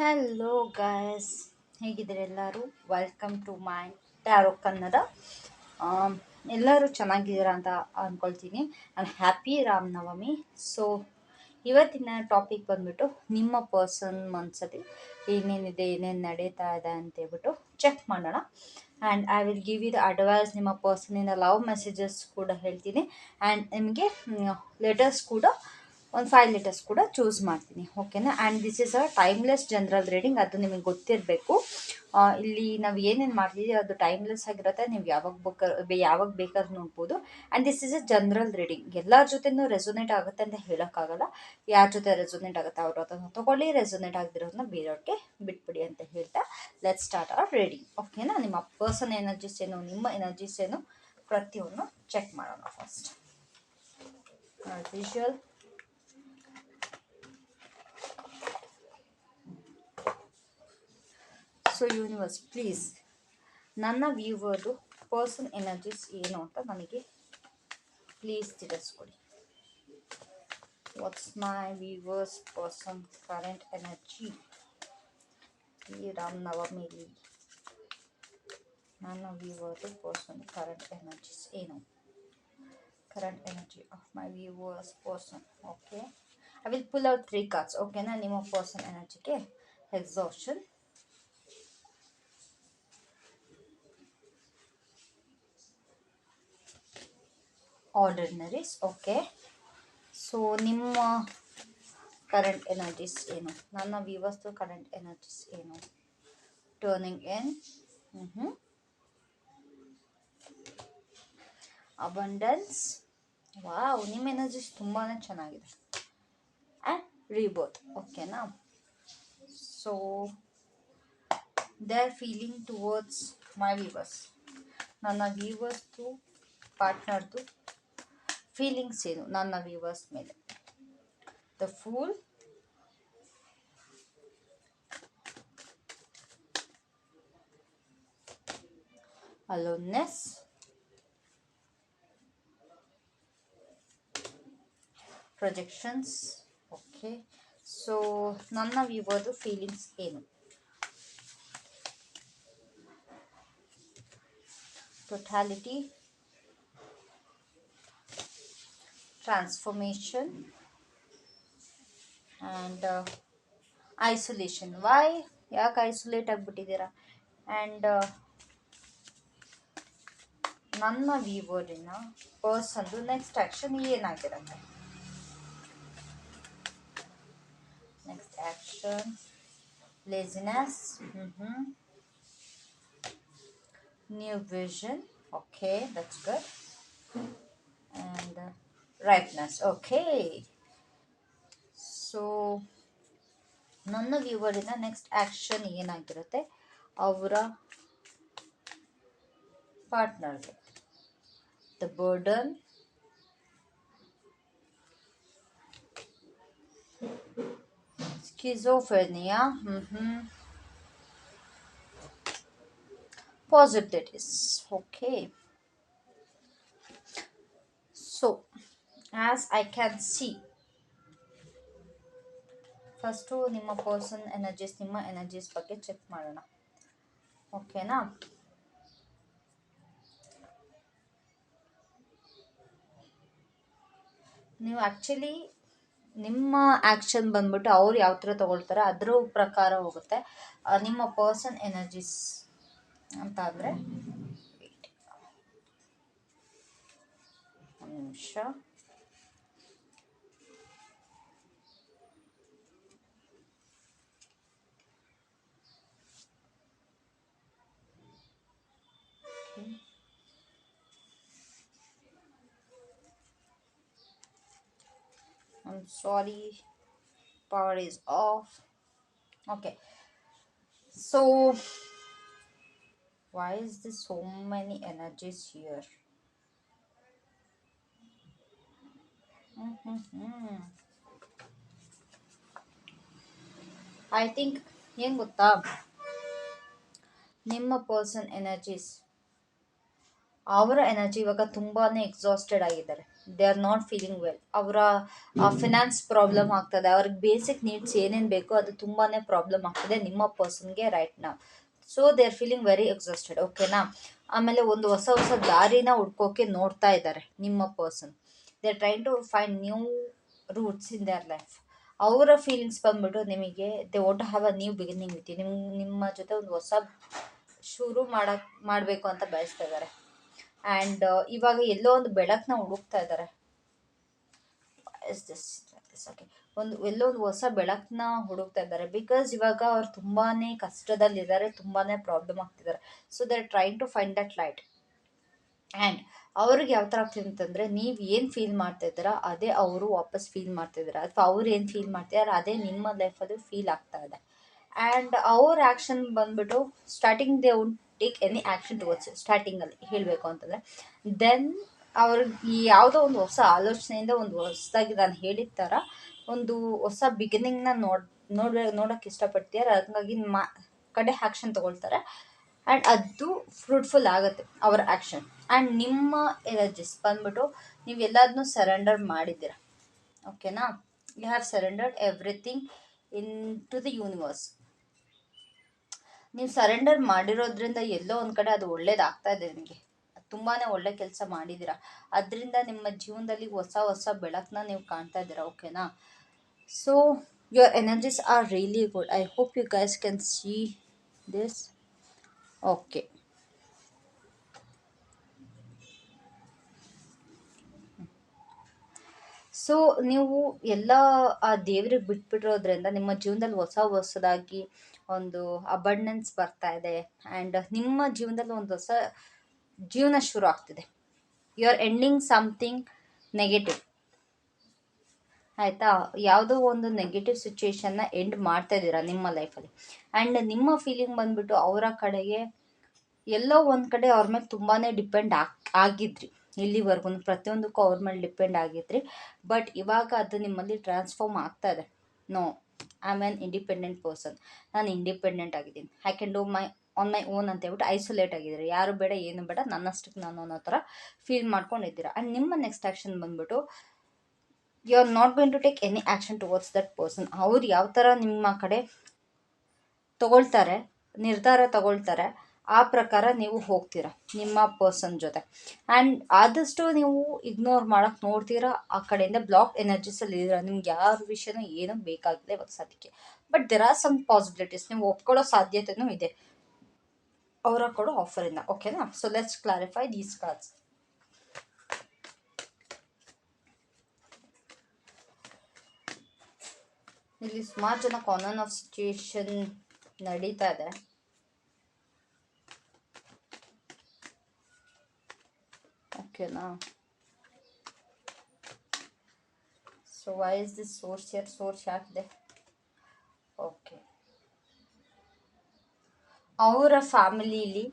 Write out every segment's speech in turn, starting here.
Hello guys ಹೇಗಿದ್ದೀರಿ ಎಲ್ಲರೂ? Welcome to my tarot Kannada ಎಲ್ಲರೂ ಚೆನ್ನಾಗಿದ್ದೀರಾ ಅಂತ ಅಂದ್ಕೊಳ್ತೀನಿ ಆ್ಯಂಡ್ ಹ್ಯಾಪಿ ರಾಮನವಮಿ ಸೊ ಇವತ್ತಿನ ಟಾಪಿಕ್ ಬಂದ್ಬಿಟ್ಟು ನಿಮ್ಮ ಪರ್ಸನ್ ಮನಸ್ಸಲ್ಲಿ ಏನೇನಿದೆ, ಏನೇನು ನಡೀತಾ ಇದೆ ಅಂತ ಹೇಳ್ಬಿಟ್ಟು ಚೆಕ್ ಮಾಡೋಣ. And I will give you advice ನಿಮ್ಮ ಪರ್ಸನಿಂದ ಲವ್ ಮೆಸೇಜಸ್ ಕೂಡ ಹೇಳ್ತೀನಿ. ಆ್ಯಂಡ್ ನಿಮಗೆ ಲೆಟರ್ಸ್ ಕೂಡ ಒಂದು ಫೈವ್ ಲೀಟರ್ಸ್ ಕೂಡ ಚೂಸ್ ಮಾಡ್ತೀನಿ ಓಕೆನಾ and this is a timeless general reading ಅದು ನಿಮಗೆ ಗೊತ್ತಿರಬೇಕು. ಇಲ್ಲಿ ನಾವು ಏನೇನು ಮಾಡ್ತೀವಿ ಅದು ಟೈಮ್ಲೆಸ್ ಆಗಿರುತ್ತೆ, ನೀವು ಯಾವಾಗ ಬೇಕಾದ್ರೆ ಯಾವಾಗ ಬೇಕಾದ್ರೂ ನೋಡ್ಬೋದು. And this is a general reading ಎಲ್ಲರ ಜೊತೆನೂ ರೆಸೊನೇಟ್ ಆಗುತ್ತೆ ಅಂತ ಹೇಳೋಕ್ಕಾಗಲ್ಲ. ಯಾರ ಜೊತೆ ರೆಸೊನೇಟ್ ಆಗುತ್ತೆ ಅವ್ರ ಅದನ್ನು ತೊಗೊಳ್ಳಿ ರೆಸೊನೇಟ್ ಆಗದಿರೋದನ್ನ ಬೇರೆಯವ್ರಿಗೆ ಬಿಟ್ಬಿಡಿ ಅಂತ ಹೇಳ್ತಾ ಲೆಟ್ ಸ್ಟಾರ್ಟ್ ಅವರ್ ರೀಡಿಂಗ್ ಓಕೆನಾ ನಿಮ್ಮ ಪರ್ಸನ್ ಎನರ್ಜೀಸ್ ಏನು, ನಿಮ್ಮ ಎನರ್ಜೀಸ್ ಏನು ಪ್ರತಿಯೊಂದು ಚೆಕ್ ಮಾಡೋಣ first visual so universe please ನನ್ನ ವ್ಯೂವರ್ದು ಪರ್ಸನ್ ಎನರ್ಜೀಸ್ ಏನು ಅಂತ ನನಗೆ ಪ್ಲೀಸ್ ತಿಳಿಸ್ಕೊಡಿ what's my viewers person current energy ಈ ರಾಮ್ ನವಮಿಲಿ ನನ್ನ ವ್ಯೂವರ್ದು ಪರ್ಸನ್ ಕರೆಂಟ್ ಎನರ್ಜೀಸ್ ಏನು current energy of my viewers person okay I will pull out three cards ಓಕೆನಾ ನಿಮ್ಮ ಪರ್ಸನ್ ಎನರ್ಜಿಗೆ ಎಕ್ಸಾಷನ್ ಆರ್ಡಿನರೀಸ್ ಓಕೆ ಸೊ ನಿಮ್ಮ ಕರೆಂಟ್ ಎನರ್ಜೀಸ್ ಏನು? ನನ್ನ ವಿವಸ್ತು ಕರೆಂಟ್ ಎನರ್ಜೀಸ್ ಏನು? Turning N hmm abundance wow ನಿಮ್ಮ ಎನರ್ಜೀಸ್ ತುಂಬಾ ಚೆನ್ನಾಗಿದೆ. ಆ್ಯಂಡ್ ರೀಬೋತ್ ಓಕೆನಾ so they are feeling towards my viewers ನನ್ನ ವಿವರ್ಸ್ದು ಪಾರ್ಟ್ನರ್ದು ಫೀಲಿಂಗ್ಸ್ ಏನು ನನ್ನ ವ್ಯೂವರ್ಸ್ ಮೇಲೆ the fool aloneness projections okay so ನನ್ನ ವ್ಯೂವರ್ದು ಫೀಲಿಂಗ್ಸ್ ಏನು totality transformation and uh, why ಯಾಕೆ ಐಸೋಲೇಟ್ ಆಗಿಬಿಟ್ಟಿದ್ದೀರಾ? ಆ್ಯಂಡ್ ನನ್ನ ವಿವೋರಿನ ಪರ್ಸನ್ದು ನೆಕ್ಸ್ಟ್ ಆ್ಯಕ್ಷನ್ ಏನಾಗಿರುತ್ತೆ? Next action laziness hmm hmm new vision okay that's good rightness okay so ನನ್ನ ವ್ಯೂವರಿನ ನೆಕ್ಸ್ಟ್ ಆ್ಯಕ್ಷನ್ ಏನಾಗಿರುತ್ತೆ? ಅವರ ಪಾರ್ಟ್ನರ್ಗೆ the burden schizophrenia hmm hmm positivities okay so as I can see first ನಿಮ್ಮ person energies ನಿಮ್ಮ energies ಬಗ್ಗೆ check ಮಾಡೋಣ. ಓಕೆನಾ ನೀವು ಆ್ಯಕ್ಚುಲಿ ನಿಮ್ಮ ಆ್ಯಕ್ಷನ್ ಬಂದ್ಬಿಟ್ಟು ಅವ್ರು ಯಾವ ಥರ ತೊಗೊಳ್ತಾರೆ ಅದ್ರ ಪ್ರಕಾರ ಹೋಗುತ್ತೆ. ನಿಮ್ಮ ಪರ್ಸನ್ ಎನರ್ಜೀಸ್ ಅಂತ ಅಂದರೆ ಒಂದು ನಿಮಿಷ. I'm sorry, power is off. Okay, so why is there so many energies here? I think ಏನು ಗೊತ್ತಾ ನಿಮ್ಮ ಪರ್ಸನ್ ಎನರ್ಜೀಸ್ ಅವರ ಎನರ್ಜಿ ಇವಾಗ ತುಂಬಾ ಎಕ್ಸಾಸ್ಟೆಡ್ ಆಗಿದ್ದಾರೆ. They are not feeling well ಅವರ ಫಿನಾನ್ಸ್ ಪ್ರಾಬ್ಲಮ್ ಆಗ್ತದೆ. ಅವ್ರಿಗೆ ಬೇಸಿಕ್ ನೀಡ್ಸ್ ಏನೇನು ಬೇಕೋ ಅದು ತುಂಬಾ ಪ್ರಾಬ್ಲಮ್ ಆಗ್ತದೆ ನಿಮ್ಮ ಪರ್ಸನ್ಗೆ ರೈಟ್ ನಾವು so they are feeling very exhausted ಓಕೆನಾ ಆಮೇಲೆ ಒಂದು ಹೊಸ ಹೊಸ ದಾರಿನ ಹುಡ್ಕೋಕೆ ನೋಡ್ತಾ ಇದ್ದಾರೆ ನಿಮ್ಮ person they are trying to find new routes in their life ಅವರ ಫೀಲಿಂಗ್ಸ್ ಬಂದ್ಬಿಟ್ಟು ನಿಮಗೆ they want have a new beginning with ನಿಮ್ಮ ನಿಮ್ಮ ಜೊತೆ ಒಂದು ಹೊಸ ಶುರು ಮಾಡಕ್, ಮಾಡಬೇಕು ಅಂತ ಬಯಸ್ತಾ ಇದ್ದಾರೆ. ಆ್ಯಂಡ್ ಇವಾಗ ಎಲ್ಲೋ ಒಂದು ಬೆಳಕನ್ನ ಹುಡುಕ್ತಾ ಇದ್ದಾರೆ ಓಕೆ ಒಂದು, ಎಲ್ಲೋ ಒಂದು ಹೊಸ ಬೆಳಕನ್ನ ಹುಡುಕ್ತಾ ಇದ್ದಾರೆ ಬಿಕಾಸ್ ಇವಾಗ ಅವ್ರು ತುಂಬಾ ಕಷ್ಟದಲ್ಲಿದ್ದಾರೆ ತುಂಬಾ ಪ್ರಾಬ್ಲಮ್ ಆಗ್ತಿದ್ದಾರೆ so they trying to find that light and ಅವ್ರಿಗೆ ಯಾವ ಥರ ಆಗ್ತಿದೆ ಅಂತಂದರೆ, ನೀವು ಏನು ಫೀಲ್ ಮಾಡ್ತಾ ಇದ್ದೀರಾ, ಅದೇ ಅವರು ವಾಪಸ್ ಫೀಲ್ ಮಾಡ್ತಿದ್ದಾರೆ ಅಥವಾ ಅವ್ರು ಏನು ಫೀಲ್ ಮಾಡ್ತಿದ್ದಾರೆ ಅದೇ ನಿಮ್ಮ ಲೈಫಲ್ಲಿ ಫೀಲ್ ಆಗ್ತಾ ಇದೆ. ಆ್ಯಂಡ್ ಅವ್ರ ಆ್ಯಕ್ಷನ್ ಬಂದ್ಬಿಟ್ಟು starting they won't. Take any action towards ಸ್ಟಾರ್ಟಿಂಗಲ್ಲಿ ಹೇಳಬೇಕು ಅಂತಂದರೆ. ದೆನ್ ಅವ್ರಿಗೆ ಯಾವುದೋ ಒಂದು ಹೊಸ ಆಲೋಚನೆಯಿಂದ ಒಂದು ಹೊಸದಾಗಿ ನಾನು ಹೇಳಿದ ಥರ ಒಂದು ಹೊಸ ಬಿಗಿನಿಂಗ್ನ ನೋಡ್ ನೋಡ ನೋಡೋಕ್ಕೆ ಇಷ್ಟಪಡ್ತೀಯಾರ ಹಾಗಾಗಿ ಮಾ, ಕಡೆ ಆ್ಯಕ್ಷನ್ ತೊಗೊಳ್ತಾರೆ. ಆ್ಯಂಡ್ ಅದು ಫ್ರೂಟ್ಫುಲ್ ಆಗುತ್ತೆ, ಅವರ ಆ್ಯಕ್ಷನ್ ಆ್ಯಂಡ್ ನಿಮ್ಮ ಎನರ್ಜಿಸ್ ಬಂದ್ಬಿಟ್ಟು ನೀವು ಎಲ್ಲದನ್ನೂ ಸರೆಂಡರ್ ಮಾಡಿದ್ದೀರ. ಓಕೆನಾ you have surrendered everything in to the universe ನೀವು ಸರೆಂಡರ್ ಮಾಡಿರೋದ್ರಿಂದ ಎಲ್ಲೋ ಒಂದು ಕಡೆ ಅದು ಒಳ್ಳೇದಾಗ್ತಾ ಇದೆ ನಿಮಗೆ. ತುಂಬಾ ಒಳ್ಳೆ ಕೆಲಸ ಮಾಡಿದ್ದೀರಾ ಅದರಿಂದ ನಿಮ್ಮ ಜೀವನದಲ್ಲಿ ಹೊಸ ಹೊಸ ಬೆಳಕನ್ನ ನೀವು ಕಾಣ್ತಾ ಇದ್ದೀರಾ ಓಕೆನಾ? So your energies are really good I hope you guys can see this okay so ನೀವು ಎಲ್ಲ ಆ ದೇವ್ರಿಗೆ ಬಿಟ್ಬಿಟ್ಟಿರೋದ್ರಿಂದ ನಿಮ್ಮ ಜೀವನದಲ್ಲಿ ಹೊಸ ಹೊಸದಾಗಿ ಒಂದು ಅಬಂಡೆನ್ಸ್ ಬರ್ತಾ ಇದೆ. ಆ್ಯಂಡ್ ನಿಮ್ಮ ಜೀವನದಲ್ಲಿ ಒಂದು ಹೊಸ ಜೀವನ ಶುರು ಆಗ್ತಿದೆ. You are ending something negative ಆಯಿತಾ? ಯಾವುದೋ ಒಂದು ನೆಗೆಟಿವ್ ಸಿಚುವೇಶನ್ನ ಎಂಡ್ ಮಾಡ್ತಾ ಇದ್ದೀರಾ ನಿಮ್ಮ ಲೈಫಲ್ಲಿ ಆ್ಯಂಡ್ ನಿಮ್ಮ ಫೀಲಿಂಗ್ ಬಂದ್ಬಿಟ್ಟು ಅವರ ಕಡೆಗೆ ಎಲ್ಲೋ ಒಂದು ಕಡೆ ಅವ್ರ ಮೇಲೆ ತುಂಬಾ ಡಿಪೆಂಡ್ ಆಗ್, ಆಗಿದ್ರಿ. ಇಲ್ಲಿವರೆಗೂ ಪ್ರತಿಯೊಂದಕ್ಕೂ ಅವ್ರ ಮೇಲೆ ಡಿಪೆಂಡ್ ಆಗಿದ್ರಿ. ಬಟ್ ಇವಾಗ ಅದು ನಿಮ್ಮಲ್ಲಿ ಟ್ರಾನ್ಸ್ಫಾರ್ಮ್ ಆಗ್ತಾ ಇದೆ. No I am an independent person ನಾನು ಇಂಡಿಪೆಂಡೆಂಟ್ ಆಗಿದ್ದೀನಿ. I can do my on my own ಅಂತ ಹೇಳ್ಬಿಟ್ಟು ಐಸೋಲೇಟ್ ಆಗಿದ್ದೀರಿ ಯಾರು ಬೇಡ, ಏನು ಬೇಡ ನನ್ನಷ್ಟಕ್ಕೆ ನಾನು ಅನ್ನೋ ಥರ ಫೀಲ್ ಮಾಡ್ಕೊಂಡಿದ್ದೀರ. ಆ್ಯಂಡ್ ನಿಮ್ಮ ನೆಕ್ಸ್ಟ್ ಆ್ಯಕ್ಷನ್ ಬಂದ್ಬಿಟ್ಟು you are not going to take any action towards that person ಅವ್ರು ಯಾವ ಥರ ನಿಮ್ಮ ಕಡೆ ತಗೊಳ್ತಾರೆ, ನಿರ್ಧಾರ ತಗೊಳ್ತಾರೆ ಆ ಪ್ರಕಾರ ನೀವು ಹೋಗ್ತೀರ ನಿಮ್ಮ ಪರ್ಸನ್ ಜೊತೆ. ಆ್ಯಂಡ್ ಆದಷ್ಟು ನೀವು ಇಗ್ನೋರ್ ಮಾಡೋಕ್ಕೆ ನೋಡ್ತೀರಾ, ಆ ಕಡೆಯಿಂದ ಬ್ಲಾಕ್ ಎನರ್ಜೀಸಲ್ಲಿ ಇದ್ದೀರ, ನಿಮ್ಗೆ ಯಾರ ವಿಷಯನೂ ಏನೂ ಬೇಕಾಗಿದೆ ಇವಾಗ ಸದ್ಯಕ್ಕೆ. But there are some possibilities ನೀವು ಒಪ್ಕೊಳ್ಳೋ ಸಾಧ್ಯತೆಯೂ ಇದೆ. ಅವರ ಕೊಡೋ ಆಫರಿಂದ ಓಕೆನಾ so let's clarify these cards ಇಲ್ಲಿ ಸುಮಾರು ಜನ ಕಾನನ್ ಆಫ್ ಸಿಚುಯೇಷನ್ ನಡೀತಾ ಇದೆ. ಓಕೆನಾ so why is this source here source ಯಾಕಿದೆ okay ಅವರ ಫ್ಯಾಮಿಲಿಲಿ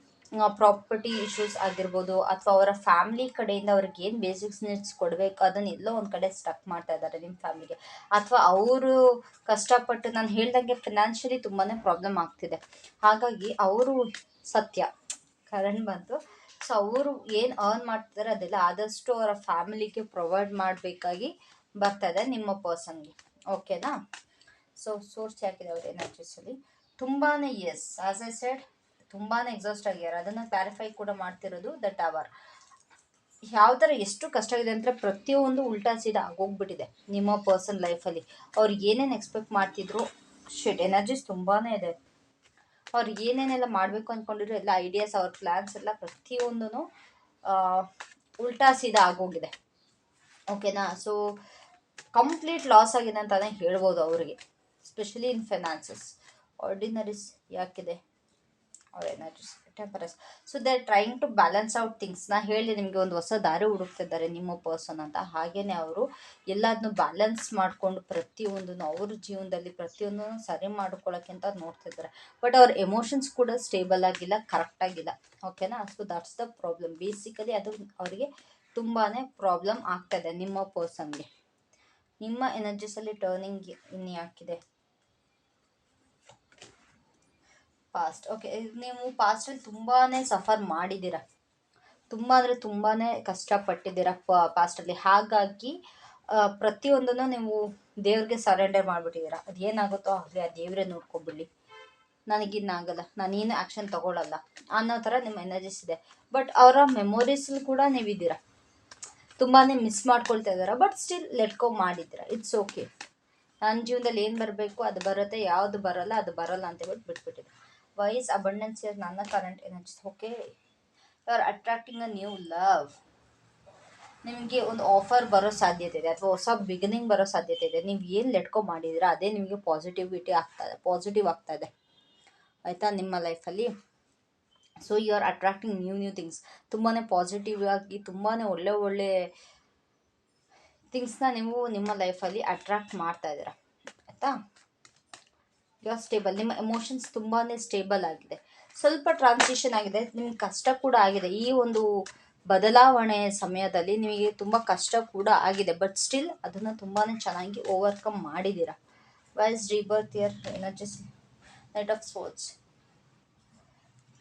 ಪ್ರಾಪರ್ಟಿ ಇಶ್ಯೂಸ್ ಆಗಿರ್ಬೋದು, ಅಥವಾ ಅವರ ಫ್ಯಾಮಿಲಿ ಕಡೆಯಿಂದ ಅವ್ರಿಗೆ ಏನು ಬೇಸಿಕ್ಸ್ ನೀಡ್ಸ್ ಕೊಡಬೇಕು, ಅದನ್ನ ಎಲ್ಲೋ ಒಂದು ಕಡೆ ಸ್ಟಕ್ ಮಾಡ್ತಾ ಇದ್ದಾರೆ ನಿಮ್ಮ ಫ್ಯಾಮಿಲಿಗೆ ಅಥವಾ ಅವರು ಕಷ್ಟಪಟ್ಟು, ನಾನು ಹೇಳ್ದಂಗೆ ಫಿನಾನ್ಷಿಯಲಿ ತುಂಬಾ ಪ್ರಾಬ್ಲಮ್ ಆಗ್ತಿದೆ. ಹಾಗಾಗಿ ಅವರು ಸತ್ಯ. ಕರೆಂಟ್ ಬಂತು. ಸೊ ಅವರು ಏನು ಅರ್ನ್ ಮಾಡ್ತಿದ್ದಾರೆ ಅದೆಲ್ಲ ಆದಷ್ಟು ಅವರ ಫ್ಯಾಮಿಲಿಗೆ ಪ್ರೊವೈಡ್ ಮಾಡಬೇಕಾಗಿ ಬರ್ತಾ ಇದೆ ನಿಮ್ಮ ಪರ್ಸನ್ಗೆ ಓಕೆನಾ ಸೊ ಸೋರ್ಸ್ ಯಾಕಿದೆ ಅವ್ರ ಎನರ್ಜಿಸಲ್ಲಿ ತುಂಬಾ ಎಸ್ ಆಸ್ ಎ ಸೆಡ್ ತುಂಬಾ ಎಕ್ಸಾಸ್ಟ್ ಆಗ್ಯಾರ ಅದನ್ನು ಕ್ಲಾರಿಫೈ ಕೂಡ ಮಾಡ್ತಿರೋದು ದಟ್ ಅವರ್ ಯಾವ ಥರ ಎಷ್ಟು ಕಷ್ಟ ಇದೆ ಅಂದರೆ ಪ್ರತಿಯೊಂದು ಉಲ್ಟಾ ಸೀದಾ ಆಗೋಗ್ಬಿಟ್ಟಿದೆ ನಿಮ್ಮ ಪರ್ಸನ್ ಲೈಫಲ್ಲಿ ಅವ್ರು ಏನೇನು ಎಕ್ಸ್ಪೆಕ್ಟ್ ಮಾಡ್ತಿದ್ರು? ಶೆಡ್ ಎನರ್ಜೀಸ್ ತುಂಬಾ ಇದೆ. ಅವ್ರು ಏನೇನೆಲ್ಲ ಮಾಡಬೇಕು ಅಂದ್ಕೊಂಡಿರೋ ಎಲ್ಲ ಐಡಿಯಾಸ್ ಅವ್ರ ಪ್ಲ್ಯಾನ್ಸ್ ಎಲ್ಲ ಪ್ರತಿಯೊಂದೂ ಉಲ್ಟಾ ಸೀದಾ ಆಗೋಗಿದೆ. ಓಕೆನಾ ಸೊ ಕಂಪ್ಲೀಟ್ ಲಾಸ್ ಆಗಿದೆ ಅಂತಲೇ ಹೇಳ್ಬೋದು ಅವರಿಗೆ. ಸ್ಪೆಷಲಿ ಇನ್ ಫೈನಾನ್ಸಸ್ ಆರ್ಡಿನರೀಸ್ ಯಾಕಿದೆ? ಅವ್ರ energies temperance so they are trying to balance out things ನಾ ಹೇಳಿ ನಿಮಗೆ ಒಂದು ಹೊಸ ದಾರಿ ಹುಡುಕ್ತಿದ್ದಾರೆ ನಿಮ್ಮ ಪರ್ಸನ್ ಅಂತ. ಹಾಗೇನೆ ಅವರು ಎಲ್ಲದನ್ನು ಬ್ಯಾಲೆನ್ಸ್ ಮಾಡಿಕೊಂಡು ಪ್ರತಿಯೊಂದನ್ನು ಅವ್ರ ಜೀವನದಲ್ಲಿ ಪ್ರತಿಯೊಂದನ್ನು ಸರಿ ಮಾಡ್ಕೊಳ್ಳೋಕ್ಕಿಂತ ನೋಡ್ತಿದ್ದಾರೆ. ಬಟ್ ಅವ್ರ ಎಮೋಷನ್ಸ್ ಕೂಡ ಸ್ಟೇಬಲ್ ಆಗಿಲ್ಲ ಕರೆಕ್ಟ್ ಆಗಿಲ್ಲ. ಓಕೆನಾ so that's the problem basically ಅದು ಅವರಿಗೆ ತುಂಬಾ ಪ್ರಾಬ್ಲಮ್ ಆಗ್ತಾಯಿದೆ ನಿಮ್ಮ ಪರ್ಸನ್ಗೆ ನಿಮ್ಮ ಎನರ್ಜಿಸಲ್ಲಿ ಟರ್ನಿಂಗ್ ಇನ್ನು ಯಾಕಿದೆ? ಪಾಸ್ಟ್ ಓಕೆ ನೀವು ಪಾಸ್ಟಲ್ಲಿ ತುಂಬಾ ಸಫರ್ ಮಾಡಿದ್ದೀರ? ತುಂಬ ಅಂದರೆ ತುಂಬಾ ಕಷ್ಟಪಟ್ಟಿದ್ದೀರ ಪಾಸ್ಟಲ್ಲಿ ಹಾಗಾಗಿ ಪ್ರತಿಯೊಂದನ್ನು ನೀವು ದೇವ್ರಿಗೆ ಸರೆಂಡರ್ ಮಾಡಿಬಿಟ್ಟಿದ್ದೀರ? ಅದು ಏನಾಗುತ್ತೋ ಆಗಲಿ ಆ ದೇವರೇ ನೋಡ್ಕೊಬಿಡ್ಲಿ. ನನಗಿನ್ನಾಗಲ್ಲ ನಾನೇನು ಆ್ಯಕ್ಷನ್ ತಗೊಳ್ಳಲ್ಲ ಅನ್ನೋ ಥರ ನಿಮ್ಮ ಎನರ್ಜಿಸ್ ಇದೆ. ಬಟ್ ಅವರ ಮೆಮೊರೀಸಲ್ಲಿ ಕೂಡ ನೀವಿದ್ದೀರ? ತುಂಬಾ ಮಿಸ್ ಮಾಡ್ಕೊಳ್ತಾ ಇದ್ದಾರೆ? ಬಟ್ ಸ್ಟಿಲ್ ಲೆಟ್ಕೋ ಮಾಡಿದ್ದೀರ? ಇಟ್ಸ್ ಓಕೆ ನನ್ನ ಜೀವನದಲ್ಲಿ ಏನು ಬರಬೇಕು? ಅದು ಬರುತ್ತೆ. ಯಾವುದು ಬರಲ್ಲ, ಅದು ಬರಲ್ಲ ಅಂತ ಹೇಳ್ಬಿಟ್ಟು ಬಿಟ್ಬಿಟ್ಟಿದೆ ವೈಸ್ ಅಬಂಡೆನ್ಸ್ ಇಯರ್ ನನ್ನ current energies okay you are attracting a new love ನಿಮಗೆ ಒಂದು ಆಫರ್ ಬರೋ ಸಾಧ್ಯತೆ ಇದೆ, ಅಥವಾ ಹೊಸ ಬಿಗಿನಿಂಗ್ ಬರೋ ಸಾಧ್ಯತೆ ಇದೆ. ನೀವು ಏನು ಲೆಟ್ಕೊ ಮಾಡಿದ್ದೀರಾ, ಅದೇ ನಿಮಗೆ ಪಾಸಿಟಿವಿಟಿ ಆಗ್ತಾ ಇದೆ ಪಾಸಿಟಿವ್ ಆಗ್ತಾ ಇದೆ. ಆಯಿತಾ? ನಿಮ್ಮ ಲೈಫಲ್ಲಿ so you are attracting new new things ತುಂಬಾ ಪಾಸಿಟಿವ್ ಆಗಿ ತುಂಬಾ ಒಳ್ಳೆ ಒಳ್ಳೆ ಥಿಂಗ್ಸ್ನ ನೀವು ನಿಮ್ಮ ಲೈಫಲ್ಲಿ ಅಟ್ರಾಕ್ಟ್ ಮಾಡ್ತಾ ಇದ್ದೀರಾ. ಆಯಿತಾ? ಯು ಆರ್ ಸ್ಟೇಬಲ್ ನಿಮ್ಮ ಎಮೋಷನ್ಸ್ ತುಂಬಾ ಸ್ಟೇಬಲ್ ಆಗಿದೆ. ಸ್ವಲ್ಪ ಟ್ರಾನ್ಸಿಷನ್ ಆಗಿದೆ. ನಿಮ್ಗೆ ಕಷ್ಟ ಕೂಡ ಆಗಿದೆ. ಈ ಒಂದು ಬದಲಾವಣೆ ಸಮಯದಲ್ಲಿ ನಿಮಗೆ ತುಂಬ ಕಷ್ಟ ಕೂಡ ಆಗಿದೆ. ಬಟ್ ಸ್ಟಿಲ್ ಅದನ್ನು ತುಂಬಾ ಚೆನ್ನಾಗಿ ಓವರ್ಕಮ್ ಮಾಡಿದ್ದೀರಾ? Why's rebirth here energies night of souls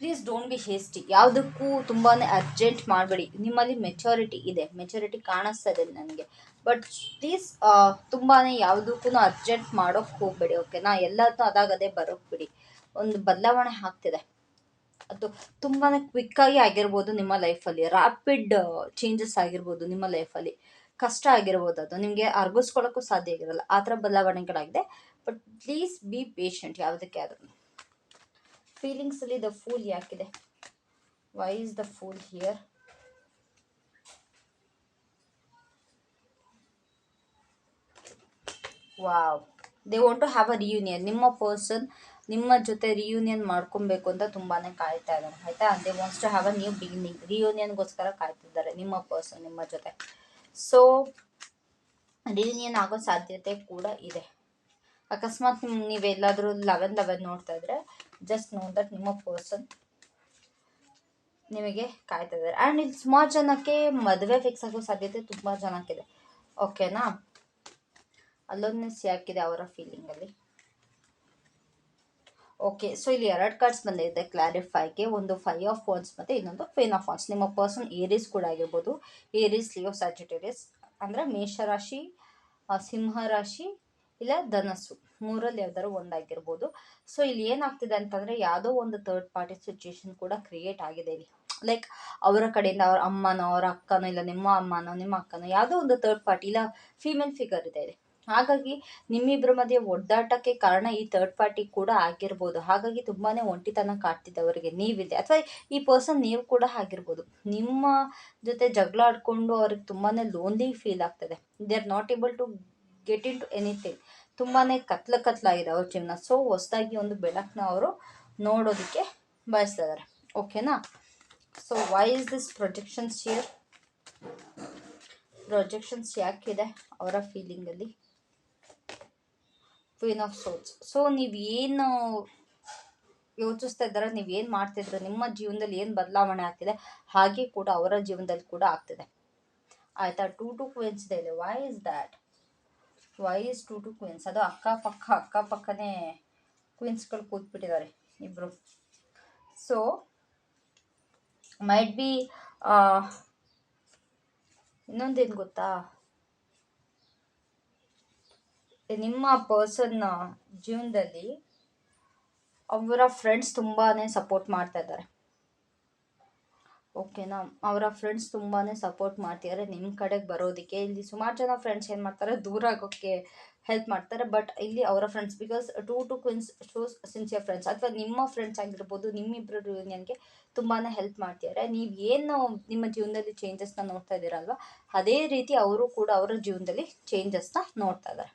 please don't be hasty ಯಾವುದಕ್ಕೂ ತುಂಬಾ ಅರ್ಜೆಂಟ್ ಮಾಡಬೇಡಿ. ನಿಮ್ಮಲ್ಲಿ ಮೆಚುರಿಟಿ ಇದೆ. ಮೆಚುರಿಟಿ ಕಾಣಿಸ್ತಾ ಇದೆ ನನಗೆ. ಬಟ್ ಪ್ಲೀಸ್ ತುಂಬಾ ಯಾವುದಕ್ಕೂ ಅರ್ಜೆಂಟ್ ಮಾಡೋಕ್ಕೆ ಹೋಗಬೇಡಿ ಓಕೆನಾ ಎಲ್ಲದನ್ನೂ ಅದಾಗದೇ ಬರೋಕ್ಕೆ ಬಿಡಿ. ಒಂದು ಬದಲಾವಣೆ ಆಗ್ತಿದೆ. ಅದು ತುಂಬಾ ಕ್ವಿಕ್ಕಾಗಿ ಆಗಿರ್ಬೋದು ನಿಮ್ಮ ಲೈಫಲ್ಲಿ ರ್ಯಾಪಿಡ್ ಚೇಂಜಸ್ ಆಗಿರ್ಬೋದು ನಿಮ್ಮ ಲೈಫಲ್ಲಿ ಕಷ್ಟ ಆಗಿರ್ಬೋದು ಅದು. ನಿಮಗೆ ಅರ್ಗಿಸ್ಕೊಳ್ಳೋಕ್ಕೂ ಸಾಧ್ಯ ಆಗಿರಲ್ಲ. ಆ ಥರ ಬದಲಾವಣೆಗಳಾಗಿದೆ. ಬಟ್ ಪ್ಲೀಸ್ ಬಿ ಪೇಷಂಟ್ ಯಾವುದಕ್ಕೆ ಆದ್ರೂ ಫೀಲಿಂಗ್ಸಲ್ಲಿ the fool ಯಾಕಿದೆ? Why is the fool here wow they want to have a reunion ನಿಮ್ಮ ಪರ್ಸನ್ ನಿಮ್ಮ ಜೊತೆ ರಿಯೂನಿಯನ್ ಮಾಡ್ಕೊಬೇಕು ಅಂತ ತುಂಬಾ ಕಾಯ್ತಾ ಇದ್ದಾರೆ ಆಯಿತಾ? They wants to have a new beginning ರಿಯೂನಿಯನ್ಗೋಸ್ಕರ ಕಾಯ್ತಿದ್ದಾರೆ ನಿಮ್ಮ ಪರ್ಸನ್ ನಿಮ್ಮ ಜೊತೆ. ಸೊ ರಿಯೂನಿಯನ್ ಆಗೋ ಸಾಧ್ಯತೆ ಕೂಡ ಇದೆ. ಅಕಸ್ಮಾತ್ ನೀವೆಲ್ಲಾದರೂ ಲೆವೆನ್ ಲೆವೆನ್ ನೋಡ್ತಾ ಇದ್ರೆ ಜಸ್ಟ್ ನೋ ದಟ್ ನಿಮ್ಮ ಪರ್ಸನ್ ನಿಮಗೆ ಕಾಯ್ತಾ ಇದ್ದಾರೆ. ಆ್ಯಂಡ್ ಇಲ್ಲಿ ಸುಮಾರು ಜನಕ್ಕೆ ಮದುವೆ ಫಿಕ್ಸ್ ಆಗೋ ಸಾಧ್ಯತೆ ತುಂಬ ಜನಕ್ಕಿದೆ. ಓಕೆನಾ ಅಲ್ಲೊಂದನೆಸ್ ಯಾಕಿದೆ ಅವರ ಫೀಲಿಂಗಲ್ಲಿ ಓಕೆ ಸೊ ಇಲ್ಲಿ ಎರಡು ಕಾರ್ಡ್ಸ್ ಬಂದಿದೆ ಕ್ಲಾರಿಫೈಗೆ ಒಂದು ಫೈವ್ ಆಫ್ ವಾನ್ಸ್ ಮತ್ತು ಇನ್ನೊಂದು ಫೇನ್ ಆಫ್ ವಾನ್ಸ್ ನಿಮ್ಮ ಪರ್ಸನ್ ಏರೀಸ್ ಕೂಡ ಆಗಿರ್ಬೋದು. ಏರೀಸ್ ಲಿಯೋ ಸ್ಯಾಜಿಟೇರಿಯಸ್ ಅಂದರೆ ಮೇಷರಾಶಿ ಸಿಂಹರಾಶಿ ಸಿಂಹ ರಾಶಿ, ಇಲ್ಲ ಧನಸ್ಸು. ಮೂರಲ್ಲಿ ಯಾವ್ದಾದ್ರು ಒಂದಾಗಿರ್ಬೋದು ಸೊ ಇಲ್ಲಿ ಏನಾಗ್ತಿದೆ ಅಂತಂದರೆ ಯಾವುದೋ ಒಂದು ಥರ್ಡ್ ಪಾರ್ಟಿ ಸಿಚುಯೇಷನ್ ಕೂಡ ಕ್ರಿಯೇಟ್ ಆಗಿದೆ ಇಲ್ಲಿ. ಲೈಕ್ ಅವರ ಕಡೆಯಿಂದ ಅವ್ರ ಅಮ್ಮನೋ, ಅವ್ರ ಅಕ್ಕನೋ, ಇಲ್ಲ ನಿಮ್ಮ ಅಮ್ಮನೋ, ನಿಮ್ಮ ಅಕ್ಕನೋ, ಯಾವುದೋ ಒಂದು ಥರ್ಡ್ ಪಾರ್ಟಿ ಇಲ್ಲ ಫೀಮೇಲ್ ಫಿಗರ್ ಇದೆ ಇಲ್ಲಿ. ಹಾಗಾಗಿ ನಿಮ್ಮಿಬ್ಬರ ಮಧ್ಯೆ ಒಡ್ಡಾಟಕ್ಕೆ ಕಾರಣ ಈ ಥರ್ಡ್ ಪಾರ್ಟಿ ಕೂಡ ಆಗಿರ್ಬೋದು. ಹಾಗಾಗಿ ತುಂಬಾ ಒಂಟಿತನ ಕಾಡ್ತಿದೆ ಅವರಿಗೆ ನೀವಿದೆ ಅಥವಾ ಈ ಪರ್ಸನ್ ನೀವು ಕೂಡ ಆಗಿರ್ಬೋದು. ನಿಮ್ಮ ಜೊತೆ ಜಗಳ ಆಡ್ಕೊಂಡು ಅವ್ರಿಗೆ ತುಂಬಾ ಲೋನ್ಲಿ ಫೀಲ್ ಆಗ್ತದೆ. They are not able to get into anything ತುಂಬಾ ಕತ್ಲ ಕತ್ಲಾಗಿದೆ ಅವ್ರ ಜೀವನ ಸೊ ಹೊಸದಾಗಿ ಒಂದು ಬೆಳಕನ್ನ ಅವರು ನೋಡೋದಕ್ಕೆ ಬಯಸ್ತಾ ಇದ್ದಾರೆ ಓಕೆನಾ so why is this projections here projections ಯಾಕಿದೆ ಅವರ ಫೀಲಿಂಗಲ್ಲಿ ಕ್ವೀನ್ ಆಫ್ ಸೋಲ್ಸ್ ಸೊ ನೀವೇನು ಯೋಚಿಸ್ತಾ ಇದ್ದಾರೆ? ನೀವೇನು ಮಾಡ್ತಿದ್ರೆ ನಿಮ್ಮ ಜೀವನದಲ್ಲಿ ಏನು ಬದಲಾವಣೆ ಆಗ್ತಿದೆ? ಹಾಗೆ ಕೂಡ ಅವರ ಜೀವನದಲ್ಲಿ ಕೂಡ ಆಗ್ತಿದೆ. ಆಯಿತಾ? ಟೂ ಟು ಕ್ವೀನ್ಸ್ ಇದೆ why is that is two two queens ಅದು ಅಕ್ಕಪಕ್ಕ ಅಕ್ಕಪಕ್ಕನೇ ಕ್ವೀನ್ಸ್ಗಳು ಕೂತ್ಬಿಟ್ಟಿದ್ದಾರೆ ಇಬ್ಬರು ಸೊ ಮೈಟ್ ಬಿ ಇನ್ನೊಂದೇನು ಗೊತ್ತಾ? ನಿಮ್ಮ ಪರ್ಸನ್ ಜೀವನದಲ್ಲಿ ಅವರ ಫ್ರೆಂಡ್ಸ್ ತುಂಬಾ ಸಪೋರ್ಟ್ ಮಾಡ್ತಾ ಇದ್ದಾರೆ. ಓಕೆನಾ ಅವರ ಫ್ರೆಂಡ್ಸ್ ತುಂಬಾ ಸಪೋರ್ಟ್ ಮಾಡ್ತಿದ್ದಾರೆ ನಿಮ್ಮ ಕಡೆಗೆ ಬರೋದಕ್ಕೆ. ಇಲ್ಲಿ ಸುಮಾರು ಜನ ಫ್ರೆಂಡ್ಸ್ ಏನು ಮಾಡ್ತಾರೆ, ದೂರ ಆಗೋಕ್ಕೆ ಹೆಲ್ಪ್ ಮಾಡ್ತಾರೆ. ಬಟ್ ಇಲ್ಲಿ ಅವರ friends because two two queens shows sincere friends ಅಥವಾ ನಿಮ್ಮ ಫ್ರೆಂಡ್ಸ್ ಆಗಿರ್ಬೋದು ನಿಮ್ಮಿಬ್ಬರು ಯೂನಿಯನ್ಗೆ ತುಂಬಾ ಹೆಲ್ಪ್ ಮಾಡ್ತಿದ್ದಾರೆ ನೀವು ಏನು ನಿಮ್ಮ ಜೀವನದಲ್ಲಿ ಚೇಂಜಸ್ನ ನೋಡ್ತಾ ಇದ್ದೀರಲ್ವ, ಅದೇ ರೀತಿ ಅವರು ಕೂಡ ಅವರ ಜೀವನದಲ್ಲಿ ಚೇಂಜಸ್ನ ನೋಡ್ತಾ ಇದ್ದಾರೆ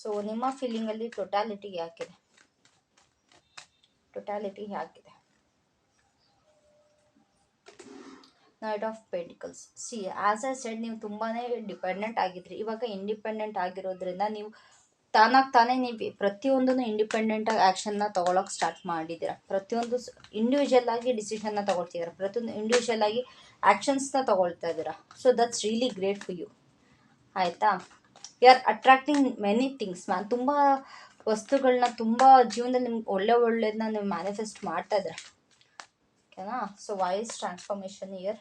ಸೊ ನಿಮ್ಮ ಫೀಲಿಂಗಲ್ಲಿ ಟೊಟ್ಯಾಲಿಟಿ ಯಾಕಿದೆ? Totality ಯಾಕಿದೆ? Knight of pentacles see as I said ನೀವು ತುಂಬಾ ಡಿಪೆಂಡೆಂಟ್ ಆಗಿದ್ರಿ. ಇವಾಗ ಇಂಡಿಪೆಂಡೆಂಟ್ ಆಗಿರೋದ್ರಿಂದ ನೀವು ತಾನಾಗಿ ತಾನೇ ನೀವು ಪ್ರತಿಯೊಂದನ್ನು ಇಂಡಿಪೆಂಡೆಂಟಾಗಿ ಆ್ಯಕ್ಷನ್ನ ತೊಗೊಳಕ್ಕೆ ಸ್ಟಾರ್ಟ್ ಮಾಡಿದ್ದೀರಾ ಪ್ರತಿಯೊಂದು ಇಂಡಿವಿಜುವಲ್ ಆಗಿ ಡಿಸಿಷನ್ನ ತೊಗೊಳ್ತಿದ್ದೀರಾ ಪ್ರತಿಯೊಂದು ಇಂಡಿವಿಜುವಲ್ ಆಗಿ ಆ್ಯಕ್ಷನ್ಸ್ನ ತಗೊಳ್ತಾ ಇದ್ದೀರಾ so that's really grateful you ಆಯಿತಾ? You are attracting many things man ತುಂಬ ವಸ್ತುಗಳನ್ನ ತುಂಬ ಜೀವನದಲ್ಲಿ ನಿಮ್ಗೆ ಒಳ್ಳೆ ಒಳ್ಳೆಯದನ್ನ ನೀವು ಮ್ಯಾನಿಫೆಸ್ಟ್ ಮಾಡ್ತಾ ಇದ್ದೀರಾ ಓಕೆನಾ so why's transformation here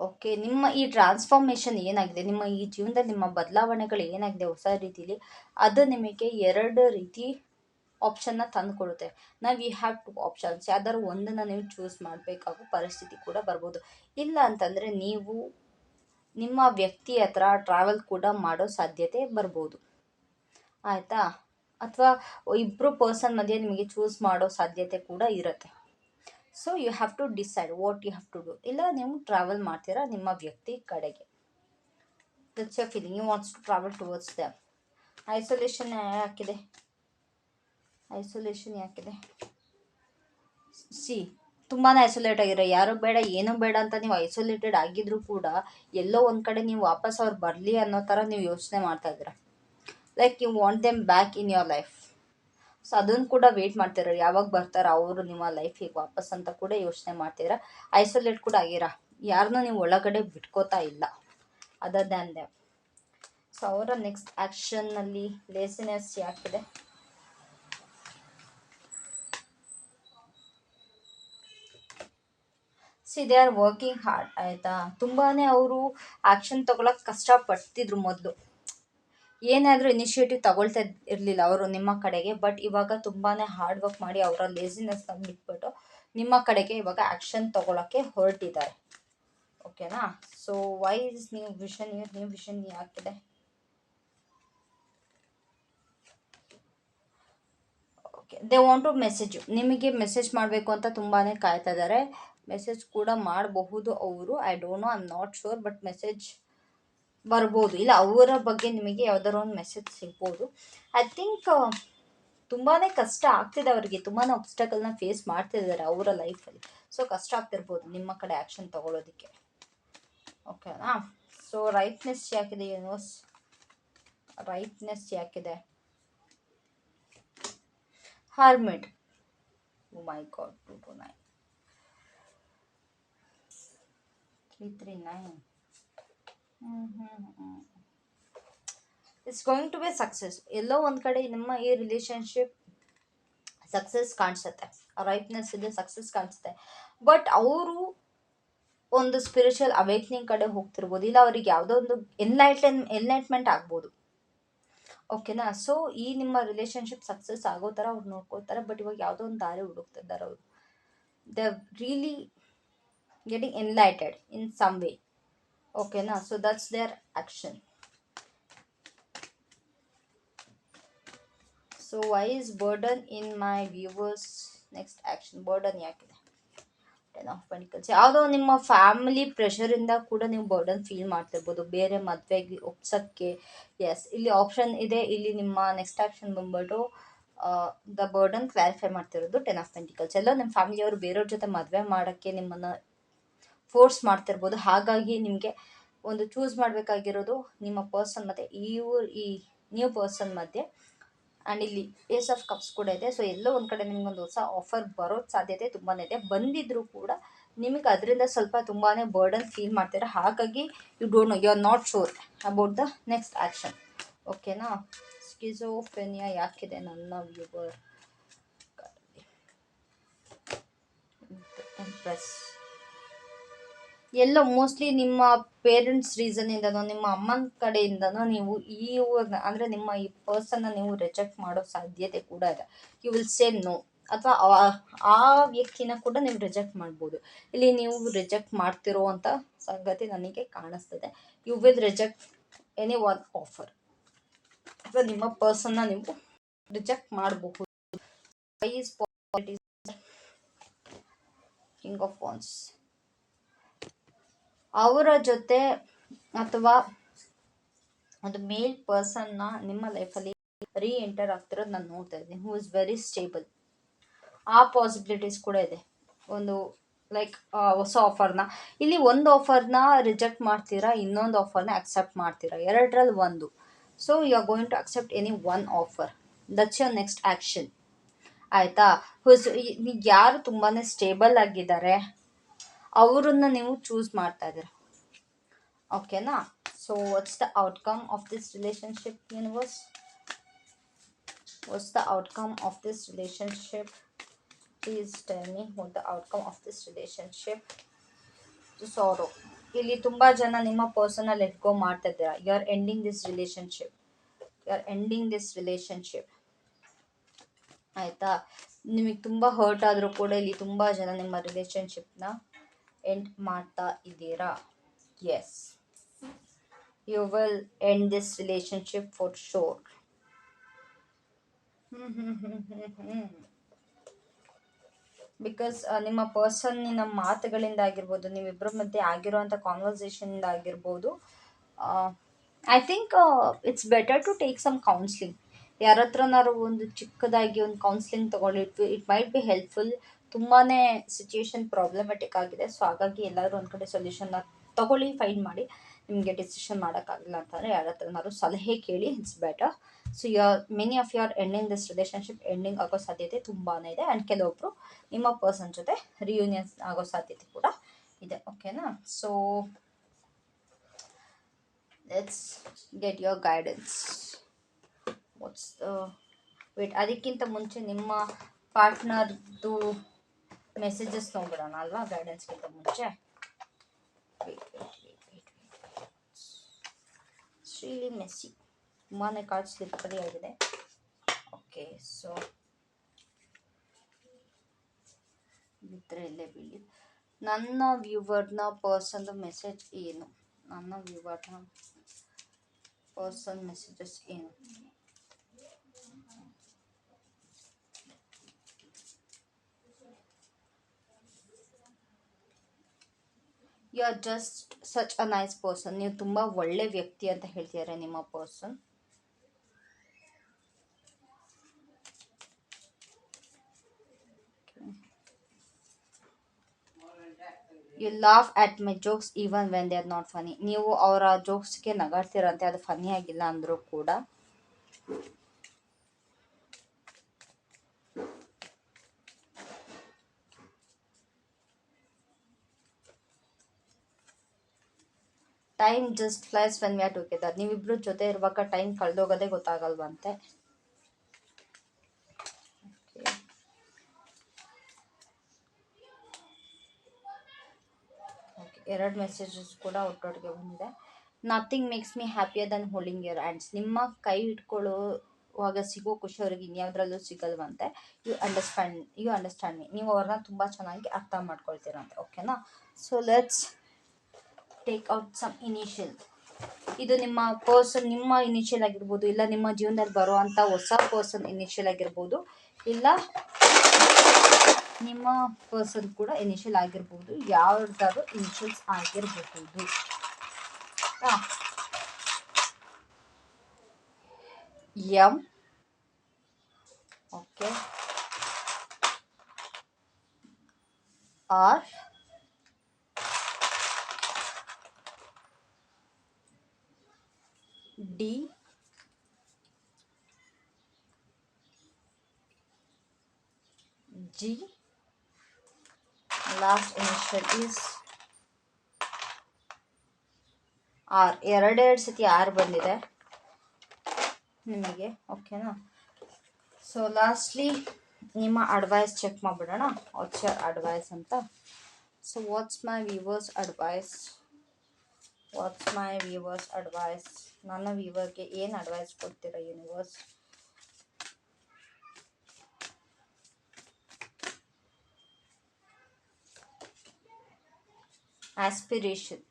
okay ನಿಮ್ಮ ಈ ಟ್ರಾನ್ಸ್ಫಾರ್ಮೇಷನ್ ಏನಾಗಿದೆ? ನಿಮ್ಮ ಈ ಜೀವನದಲ್ಲಿ ನಿಮ್ಮ ಬದಲಾವಣೆಗಳು ಏನಾಗಿದೆ ಹೊಸ ರೀತಿಲಿ? ಅದು ನಿಮಗೆ ಎರಡು ರೀತಿ ಆಪ್ಷನ್ನ ತಂದುಕೊಡುತ್ತೆ. ನಾವು ವಿ ಹ್ಯಾವ್ ಟು ಆಪ್ಷನ್ಸ್ ಯಾವ್ದಾದ್ರು ಒಂದನ್ನು ನೀವು ಚೂಸ್ ಮಾಡಬೇಕಾಗೋ ಪರಿಸ್ಥಿತಿ ಕೂಡ ಬರ್ಬೋದು. ಇಲ್ಲ ಅಂತಂದರೆ ನೀವು ನಿಮ್ಮ ವ್ಯಕ್ತಿ ಹತ್ರ ಟ್ರಾವೆಲ್ ಕೂಡ ಮಾಡೋ ಸಾಧ್ಯತೆ ಬರ್ಬೋದು. ಆಯಿತಾ? ಅಥವಾ ಇಬ್ಬರು ಪರ್ಸನ್ ಮಧ್ಯೆ ನಿಮಗೆ ಚೂಸ್ ಮಾಡೋ ಸಾಧ್ಯತೆ ಕೂಡ ಇರುತ್ತೆ. So you have to decide what you have to do ಇಲ್ಲ, ನೀವು ಟ್ರಾವೆಲ್ ಮಾಡ್ತೀರಾ ನಿಮ್ಮ ವ್ಯಕ್ತಿ ಕಡೆಗೆ. That's your feeling you wants to travel towards them isolation ಯಾಕಿದೆ? Isolation ಯಾಕಿದೆ? ಸಿ ತುಂಬಾ ಐಸೋಲೇಟ್ ಆಗಿರೋ, ಯಾರು ಬೇಡ, ಏನೂ ಬೇಡ ಅಂತ ನೀವು ಐಸೋಲೇಟೆಡ್ ಆಗಿದ್ರು ಕೂಡ ಎಲ್ಲೋ ಒಂದು ಕಡೆ ನೀವು ವಾಪಸ್ ಅವ್ರು ಬರಲಿ ಅನ್ನೋ ಥರ ನೀವು ಯೋಚನೆ ಮಾಡ್ತಾ ಇದ್ದೀರಾ? Like you want them back in your life so ಅದನ್ನು ಕೂಡ ವೆಯ್ಟ್ ಮಾಡ್ತೀರ ಯಾವಾಗ ಬರ್ತಾರ ಅವರು ನಿಮ್ಮ ಲೈಫಿಗೆ ವಾಪಸ್ ಅಂತ ಕೂಡ ಯೋಚನೆ ಮಾಡ್ತೀರಾ? ಐಸೋಲೇಟ್ ಕೂಡ ಆಗಿರ? ಯಾರನ್ನೂ ನೀವು ಒಳಗಡೆ ಬಿಟ್ಕೋತಾ ಇಲ್ಲ. ಅದರ್ ದ್ಯಾನ್ ಸೊ ಅವರ ನೆಕ್ಸ್ಟ್ ಆ್ಯಕ್ಷನ್ನಲ್ಲಿ laziness ಯಾಕಿದೆ? See they are working hard ಆಯಿತಾ? ತುಂಬಾ ಅವರು ಆ್ಯಕ್ಷನ್ ತೊಗೊಳಕ್ಕೆ ಕಷ್ಟಪಡ್ತಿದ್ರು ಮೊದಲು. ಏನಾದರೂ ಇನಿಷಿಯೇಟಿವ್ ತಗೊಳ್ತಾ ಇರಲಿಲ್ಲ ಅವರು ನಿಮ್ಮ ಕಡೆಗೆ ಬಟ್ ಇವಾಗ ತುಂಬಾ ಹಾರ್ಡ್ ವರ್ಕ್ ಮಾಡಿ ಅವರ ಲೇಸಿನೆಸ್ನ ಬಿಟ್ಬಿಟ್ಟು ನಿಮ್ಮ ಕಡೆಗೆ ಇವಾಗ ಆ್ಯಕ್ಷನ್ ತಗೊಳ್ಳೋಕ್ಕೆ ಹೊರಟಿದ್ದಾರೆ. ಓಕೆನಾ so why is new vision new vision ಯಾಕಿದೆ okay they want to message ನಿಮಗೆ ಮೆಸೇಜ್ ಮಾಡಬೇಕು ಅಂತ ತುಂಬಾ ಕಾಯ್ತಾ ಇದ್ದಾರೆ. ಮೆಸೇಜ್ ಕೂಡ ಮಾಡಬಹುದು ಅವರು. I don't know I am not sure but message ಬರ್ಬೋದು. ಇಲ್ಲ, ಅವರ ಬಗ್ಗೆ ನಿಮಗೆ ಯಾವ್ದಾರು ಒಂದು ಮೆಸೇಜ್ ಸಿಗ್ಬೋದು. ಐ ಥಿಂಕ್ ತುಂಬಾ ಕಷ್ಟ ಆಗ್ತಿದೆ ಅವರಿಗೆ. ತುಂಬಾ ಒಬ್ಸ್ಟಕಲ್ನ ಫೇಸ್ ಮಾಡ್ತಿದ್ದಾರೆ ಅವರ ಲೈಫಲ್ಲಿ ಸೊ ಕಷ್ಟ ಆಗ್ತಿರ್ಬೋದು ನಿಮ್ಮ ಕಡೆ ಆ್ಯಕ್ಷನ್ ತಗೊಳ್ಳೋದಕ್ಕೆ ಓಕೆನಾ ಸೊ ರೈಟ್ನೆಸ್ ಯಾಕಿದೆ universe rightness ಯಾಕಿದೆ? Hermit my god two two nine three three nine it's going to be success ಎಲ್ಲೋ ಒಂದು ಕಡೆ ನಿಮ್ಮ ಈ ರಿಲೇಶನ್ಶಿಪ್ ಸಕ್ಸಸ್ ಕಾಣಿಸುತ್ತೆ. ರೈಟ್ನೆಸ್ ಇದೆ ಸಕ್ಸಸ್ ಕಾಣಿಸುತ್ತೆ. ಬಟ್ ಅವರು ಒಂದು ಸ್ಪಿರಿಚುವಲ್ ಅವೇಕ್ನಿಂಗ್ ಕಡೆ ಹೋಗ್ತಿರ್ಬೋದು. ಇಲ್ಲ ಅವ್ರಿಗೆ ಯಾವುದೋ ಒಂದು ಎನ್ಲೈಟ್ ಎನ್ಲೈಟ್ಮೆಂಟ್ ಆಗ್ಬೋದು. ಓಕೆನಾ ಸೊ ಈ ನಿಮ್ಮ ರಿಲೇಶನ್ಶಿಪ್ ಸಕ್ಸಸ್ ಆಗೋ ಥರ ಅವ್ರು ನೋಡ್ಕೋತಾರೆ ಬಟ್ ಇವಾಗ ಯಾವುದೋ ಒಂದು ದಾರಿ ಹುಡುಕ್ತಿದ್ದಾರೆ ಅವರು. The really getting enlightened in some way ಓಕೆನಾ so that's their action so why is burden in my viewers next action burden ಯಾಕಿದೆ of pentacles ಯಾವುದೋ ನಿಮ್ಮ ಫ್ಯಾಮಿಲಿ ಪ್ರೆಷರಿಂದ ಕೂಡ ನೀವು ಬರ್ಡನ್ ಫೀಲ್ ಮಾಡ್ತಿರ್ಬೋದು. ಬೇರೆ ಮದುವೆಗೆ ಒಪ್ಸೋಕ್ಕೆ ಎಸ್ ಇಲ್ಲಿ ಆಪ್ಷನ್ ಇದೆ. ಇಲ್ಲಿ ನಿಮ್ಮ ನೆಕ್ಸ್ಟ್ ಆಪ್ಷನ್ ಬಂದ್ಬಿಟ್ಟು ದ ಬರ್ಡನ್ ಕ್ಲಾರಿಫೈ ಮಾಡ್ತಿರೋದು ಟೆನ್ ಆಫ್ ಪೆಂಟಿಕಲ್ಸ್ ಎಲ್ಲ ನಿಮ್ಮ ಫ್ಯಾಮಿಲಿಯವರು ಬೇರೆಯವ್ರ ಜೊತೆ ಮದುವೆ ಮಾಡೋಕ್ಕೆ ನಿಮ್ಮನ್ನು ಫೋರ್ಸ್ ಮಾಡ್ತಿರ್ಬೋದು. ಹಾಗಾಗಿ ನಿಮಗೆ ಒಂದು ಚೂಸ್ ಮಾಡಬೇಕಾಗಿರೋದು ನಿಮ್ಮ ಪರ್ಸನ್ ಮತ್ತು ಊರ್, ಈ ನ್ಯೂ ಪರ್ಸನ್ ಮಧ್ಯೆ ಆ್ಯಂಡ್ ಇಲ್ಲಿ ಏಸ್ ಆಫ್ ಕಪ್ಸ್ ಕೂಡ ಇದೆ. ಸೊ ಎಲ್ಲೋ ಒಂದು ಕಡೆ ನಿಮ್ಗೊಂದು ಹೊಸ ಆಫರ್ ಬರೋ ಸಾಧ್ಯತೆ ತುಂಬಾ ಇದೆ. ಬಂದಿದ್ದರೂ ಕೂಡ ನಿಮಗೆ ಅದರಿಂದ ಸ್ವಲ್ಪ ತುಂಬಾ ಬರ್ಡನ್ ಫೀಲ್ ಮಾಡ್ತೀರ. ಹಾಗಾಗಿ you don't know you are not sure about the next action ಓಕೆನಾ ಸ್ಕಿಝೋಫೆನಿಯಾ ಯಾಕಿದೆ ನನ್ನ ವ್ಯೂವರ್ ಇಂಪ್ರೆಸ್ ಎಲ್ಲೋ ಮೋಸ್ಟ್ಲಿ ನಿಮ್ಮ ಪೇರೆಂಟ್ಸ್ ರೀಸನಿಂದನೋ ನಿಮ್ಮ ಅಮ್ಮನ ಕಡೆಯಿಂದನೋ ನೀವು ಈ ಅಂದರೆ ನಿಮ್ಮ ಈ ಪರ್ಸನ್ನ ನೀವು ರಿಜೆಕ್ಟ್ ಮಾಡೋ ಸಾಧ್ಯತೆ ಕೂಡ ಇದೆ. ಯು ವಿಲ್ ಸೇ ನೋ ಅಥವಾ ಆ ವ್ಯಕ್ತಿನ ಕೂಡ ನೀವು ರಿಜೆಕ್ಟ್ ಮಾಡ್ಬೋದು. ಇಲ್ಲಿ ನೀವು ರಿಜೆಕ್ಟ್ ಮಾಡ್ತಿರೋ ಅಂತ ಸಂಗತಿ ನನಗೆ ಕಾಣಿಸ್ತದೆ. You will reject any one offer ಅಥವಾ ನಿಮ್ಮ ಪರ್ಸನ್ನ ನೀವು ರಿಜೆಕ್ಟ್ ಮಾಡಬಹುದು. ಕಿಂಗ್ ಆಫ್ ವಾನ್ಸ್ ಅವರ ಜೊತೆ ಅಥವಾ ಒಂದು ಮೇಲ್ ಪರ್ಸನ್ನ ನಿಮ್ಮ ಲೈಫಲ್ಲಿ ರೀ ಎಂಟರ್ ಆಗ್ತಿರೋದು ನಾನು ನೋಡ್ತಾ ಇದ್ದೀನಿ. ಹೂ ಇಸ್ ವೆರಿ ಸ್ಟೇಬಲ್ ಆ ಪಾಸಿಬಿಲಿಟೀಸ್ ಕೂಡ ಇದೆ. ಒಂದು ಲೈಕ್ ಹೊಸ ಆಫರ್ನ ಇಲ್ಲಿ ಒಂದು ಆಫರ್ನ ರಿಜೆಕ್ಟ್ ಮಾಡ್ತೀರಾ, ಇನ್ನೊಂದು ಆಫರ್ನ ಅಕ್ಸೆಪ್ಟ್ ಮಾಡ್ತೀರಾ? ಎರಡರಲ್ಲಿ ಒಂದು. So you are going to accept any one offer that's your next action ಆಯಿತಾ? ಹುಸ್ ಯಾರು ತುಂಬಾ ಸ್ಟೇಬಲ್ ಆಗಿದ್ದಾರೆ ಅವರನ್ನ ನೀವು ಚೂಸ್ ಮಾಡ್ತಾ ಇದ್ದೀರಾ? ಓಕೆನಾ so what's the outcome of this relationship universe what's the outcome of this relationship please tell me what the outcome of this relationship ಸಾರೋ ಇಲ್ಲಿ ತುಂಬ ಜನ ನಿಮ್ಮ ಪರ್ಸನಲ್ ಲೆಟ್ ಮಾಡ್ತಾ ಇದ್ದೀರಾ? You are ending this relationship you are ending this relationship ಆಯಿತಾ? ನಿಮಗೆ ತುಂಬ hurt ಆದರೂ ಕೂಡ ಇಲ್ಲಿ ತುಂಬ ಜನ ನಿಮ್ಮ ರಿಲೇಶನ್ಶಿಪ್ನ ಎಂಡ್ ಮಾಡ್ತಾ ಇದ್ದೀರಾ? Yes you will end this relationship for sure because ನಿಮ್ಮ ಪರ್ಸನ್ನಿನ ಮಾತುಗಳಿಂದ ಆಗಿರ್ಬೋದು ನೀವಿಬ್ಬರ ಮಧ್ಯೆ ಆಗಿರುವಂಥ ಕಾನ್ವರ್ಸೇಷನಿಂದ ಆಗಿರ್ಬೋದು I think it's better to take some counselling ಯಾರ ಹತ್ರನಾರು ಒಂದು ಚಿಕ್ಕದಾಗಿ ಒಂದು ಕೌನ್ಸ್ಲಿಂಗ್ ತೊಗೊಂಡು it it might be helpful ತುಂಬಾ ಸಿಚುಯೇಷನ್ ಪ್ರಾಬ್ಲಮೆಟಿಕ್ ಆಗಿದೆ. ಸೊ ಹಾಗಾಗಿ ಎಲ್ಲರೂ ಒಂದು ಕಡೆ ಸೊಲ್ಯೂಷನ್ನ ತಗೊಳ್ಳಿ ಫೈಂಡ್ ಮಾಡಿ, ನಿಮಗೆ ಡಿಸಿಷನ್ ಮಾಡೋಕ್ಕಾಗಿಲ್ಲ ಅಂತಂದರೆ ಯಾರ ಹತ್ರನಾದ್ರು ಸಲಹೆ ಕೇಳಿ it's better so your many of your ending this relationship ending ಆಗೋ ಸಾಧ್ಯತೆ ತುಂಬಾ ಇದೆ. ಆ್ಯಂಡ್ ಕೆಲವೊಬ್ಬರು ನಿಮ್ಮ ಪರ್ಸನ್ ಜೊತೆ ರಿಯೂನಿಯನ್ ಆಗೋ ಸಾಧ್ಯತೆ ಕೂಡ ಇದೆ. ಓಕೆನಾ so let's get your guidance what's wait ಅದಕ್ಕಿಂತ ಮುಂಚೆ ನಿಮ್ಮ ಪಾರ್ಟ್ನರ್ದು ಮೆಸೇಜಸ್ ನೋಡ್ಬಿಡೋಣ ಅಲ್ವಾ ಗೈಡೆನ್ಸ್ಗಿಂತ ಮುಂಚೆ ಶ್ರೀಲಿ ಮೆಸ್ಸಿ ತುಂಬಾ ಕಾರ್ಡ್ ಸ್ಲಿಪ್ಪರಿ ಆಗಿದೆ ಓಕೆ ಸೊ ಬಿದ್ದರೆ ಇಲ್ಲೇ ಬೀಳಿ ನನ್ನ ವ್ಯೂವರ್ನ ಪರ್ಸನ್ದು ಮೆಸೇಜ್ ಏನು ನನ್ನ ವ್ಯೂವರ್ನ ಪರ್ಸನ್ ಮೆಸೇಜಸ್ ಏನು you are just such a nice person ನೀವು ತುಂಬ ಒಳ್ಳೆ ವ್ಯಕ್ತಿ ಅಂತ ಹೇಳ್ತಿದ್ದಾರೆ ನಿಮ್ಮ person you laugh at my jokes even when they are not funny ನೀವು ಅವರ ಜೋಕ್ಸ್ಗೆ ನಗಾಡ್ತಿರಂತೆ, ಅದು ಫನಿ ಆಗಿಲ್ಲ ಅಂದರೂ ಕೂಡ. Time just flies when we are together ನೀವಿಬ್ರು ಜೊತೆ ಇರುವಾಗ ಟೈಮ್ ಕಳೆದೋಗೋದೇ ಗೊತ್ತಾಗಲ್ವಂತೆ. ಎರಡು ಮೆಸೇಜಸ್ ಕೂಡ ಒಟ್ಟೊಟ್ಟಿಗೆ ಬಂದಿದೆ. Nothing makes me happier than holding your hands ನಿಮ್ಮ ಕೈ ಇಟ್ಕೊಳ್ಳುವಾಗ ಸಿಗೋ ಖುಷಿ ಅವ್ರಿಗೆ ಇನ್ಯಾವುದ್ರಲ್ಲೂ ಸಿಗಲ್ವಂತೆ. You understand you understand me ನೀವು ಅವ್ರನ್ನ ತುಂಬ ಚೆನ್ನಾಗಿ ಅರ್ಥ ಮಾಡ್ಕೊಳ್ತೀರಂತೆ. ಓಕೆನಾ so let's take out some initial ಇದು ನಿಮ್ಮ ಪರ್ಸನ್ ನಿಮ್ಮ ಇನಿಷಿಯಲ್ ಆಗಿರ್ಬೋದು, ಇಲ್ಲ ನಿಮ್ಮ ಜೀವನದಲ್ಲಿ ಬರುವಂಥ ಹೊಸ ಪರ್ಸನ್ ಇನಿಷಿಯಲ್ ಆಗಿರ್ಬೋದು, ಇಲ್ಲ ನಿಮ್ಮ ಪರ್ಸನ್ ಕೂಡ ಇನಿಷಿಯಲ್ ಆಗಿರ್ಬೋದು, ಯಾವ್ದಾದ್ರು ಇನಿಷಿಯಲ್ಸ್ ಆಗಿರಬಹುದು M. Okay. R. D G last initial is R ಎರಡೆರಡು ಸತಿ ಆರ್ ಬಂದಿದೆ. ನಿಮಗೆ ಓಕೆನಾ ಸೊ ಲಾಸ್ಟ್ಲಿ ನಿಮ್ಮ ಅಡ್ವೈಸ್ ಚೆಕ್ ಮಾಡಿಬಿಡೋಣ. ವಾಟ್ಸ್ ಯರ್ ಅಡ್ವೈಸ್ ಅಂತ? So what's my viewers advice what's my viewers advice ನನ್ನ ವ್ಯೂವರ್ಗೆ ಏನು ಅಡ್ವೈಸ್ ಕೊಡ್ತೀರಾ universe aspiration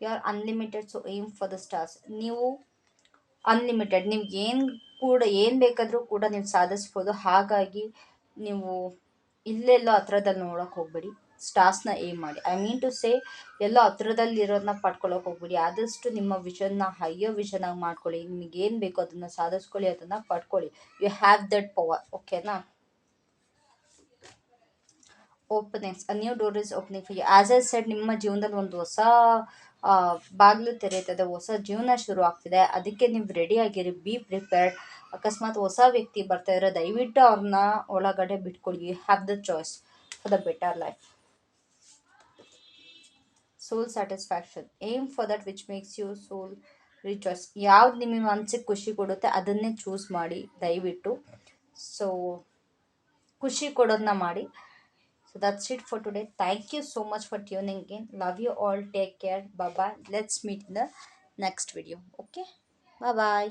you are unlimited so aim for the stars ನೀವು ಅನ್ಲಿಮಿಟೆಡ್ ನಿಮ್ಗೆ ಏನು ಕೂಡ, ಏನು ಬೇಕಾದರೂ ಕೂಡ ನೀವು ಸಾಧಿಸ್ಬೋದು. ಹಾಗಾಗಿ ನೀವು ಇಲ್ಲೆಲ್ಲೋ ಹತ್ರದಲ್ಲಿ ನೋಡೋಕೆ ಹೋಗ್ಬೇಡಿ. ಸ್ಟಾರ್ಸ್ನ ಏಮ್ ಮಾಡಿ. ಐ ಮೀನ್ ಟು ಸೇ ಎಲ್ಲ ಹತ್ರದಲ್ಲಿ ಇರೋದನ್ನ ಪಡ್ಕೊಳ್ಳೋಕೆ ಹೋಗ್ಬೇಡಿ. ಆದಷ್ಟು ನಿಮ್ಮ ವಿಷನ್ನ ಹೈಯರ್ ವಿಷನ್ ಆಗಿ ಮಾಡ್ಕೊಳ್ಳಿ. ನಿಮಗೆ ಏನು ಬೇಕೋ ಅದನ್ನು ಸಾಧಿಸ್ಕೊಳ್ಳಿ, ಅದನ್ನು ಪಡ್ಕೊಳ್ಳಿ. ಯು ಹ್ಯಾವ್ ದಟ್ ಪವರ್ ಓಕೆನಾ openings a new door is opening for you as a said ನಿಮ್ಮ ಜೀವನದಲ್ಲಿ ಒಂದು ಹೊಸ ಬಾಗಿಲು ತೆರೆಯುತ್ತದೆ. ಹೊಸ ಜೀವನ ಶುರು ಆಗ್ತಿದೆ. ಅದಕ್ಕೆ ನೀವು ರೆಡಿ ಆಗಿರಿ. ಬಿ ಪ್ರಿಪೇರ್ಡ್ ಅಕಸ್ಮಾತ್ ಹೊಸ ವ್ಯಕ್ತಿ ಬರ್ತಾ ಇರೋ ದಯವಿಟ್ಟು ಅವ್ರನ್ನ ಒಳಗಡೆ ಬಿಟ್ಕೊಳ್ಳಿ you have the choice for the better life soul satisfaction aim for that which makes you soul rejoice ಯಾವ್ದು ನಿಮ್ಮ ಮನಸ್ಸಿಗೆ ಖುಷಿ ಕೊಡುತ್ತೆ, ಅದನ್ನೇ ಚೂಸ್ ಮಾಡಿ, ದಯವಿಟ್ಟು. ಸೊ ಖುಷಿ ಕೊಡೋದನ್ನ ಮಾಡಿ. So that's it for today thank you so much for tuning in love you all take care bye let's meet in the next video okay bye